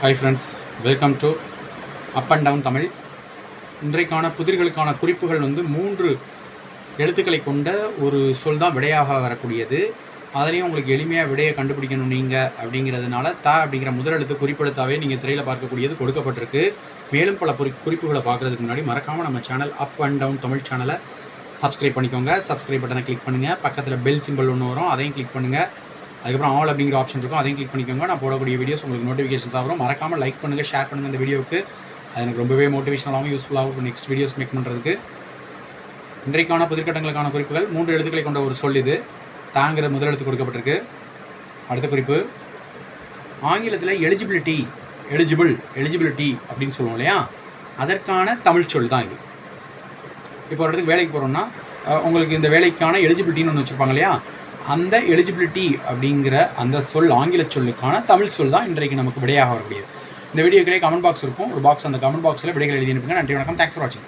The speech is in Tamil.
Hi friends welcome to up and down Tamil இன்றைக்கான புதிர்களுக்கான குறிப்புகள் வந்து மூன்று எழுத்துக்களை கொண்ட ஒரு சொல் தான் விடையாக வரக்கூடியது. அதுலேயும் உங்களுக்கு எளிமையாக விடையை கண்டுபிடிக்கணும் நீங்கள் அப்படிங்கிறதுனால த அப்படிங்கிற முதல் எழுத்து குறிப்பெழுத்தாவே நீங்கள் திரையில் பார்க்கக்கூடியது கொடுக்கப்பட்டிருக்கு. மேலும் பல குறி குறிப்புகளை பார்க்குறதுக்கு முன்னாடி மறக்காமல் நம்ம channel up and down Tamil சேனலை சப்ஸ்கிரைப் பண்ணிக்கோங்க. சப்ஸ்கிரைப் பட்டனை கிளிக் பண்ணுங்கள் பக்கத்தில் பெல் சிம்பிள் ஒன்று வரும். அதையும் கிளிக் பண்ணுங்கள் அதுக்கப்புறம் ஆல் அப்படிங்கிற ஆப்ஷன் இருக்கும். அதையும் கிளிக் பண்ணிக்கோங்க. நான் போடக்கூடிய வீடியோஸ் உங்களுக்கு நோட்டிஃபிகேஷன்ஸ் ஆகும் மறக்காமல் லைக் பண்ணுங்கள் ஷேர் பண்ணுங்கள் இந்த வீடியோவுக்கு அது எனக்கு ரொம்பவே மோட்டிவேஷனலாகவும் யூஸ்ஃபுல்லாகவும் இருக்கும் நெக்ஸ்ட் வீடியோஸ் மேக் பண்ணுறதுக்கு இன்றைக்கான புதிர்கட்டங்களுக்கான குறிப்புகள் மூன்று எழுத்துக்களை கொண்ட ஒரு சொல் இது. தாங்கிற முதல் எழுத்து கொடுக்கப்பட்டிருக்கு. அடுத்த குறிப்பு. ஆங்கிலத்தில் எலிஜிபிலிட்டி எலிஜிபிள் எலிஜிபிலிட்டி அப்படின்னு சொல்லுவோம் இல்லையா? அதற்கான தமிழ் சொல் தான் இது. இப்போ ஒரு இடத்துக்கு வேலைக்கு போகிறோம்னா உங்களுக்கு இந்த வேலைக்கான எலிஜிபிலிட்டின்னு ஒன்று வச்சுருப்பாங்க இல்லையா? அந்த எலிஜிபிலிட்டி அப்படிங்கிற அந்த சொல் ஆங்கில சொல்லுக்கான தமிழ் சொல் தான் இன்றைக்கு நமக்கு விடையாக வரக்கூடியது. இந்த வீடியோக்கிலே கமெண்ட் பாக்ஸ் இருக்கும். ஒரு பாக்ஸ் அந்த கமெண்ட் பாக்ஸில் விடைகள் எழுதி அனுப்புங்க. நன்றி வணக்கம். தேங்க்ஸ் ஃபார் வாட்சிங்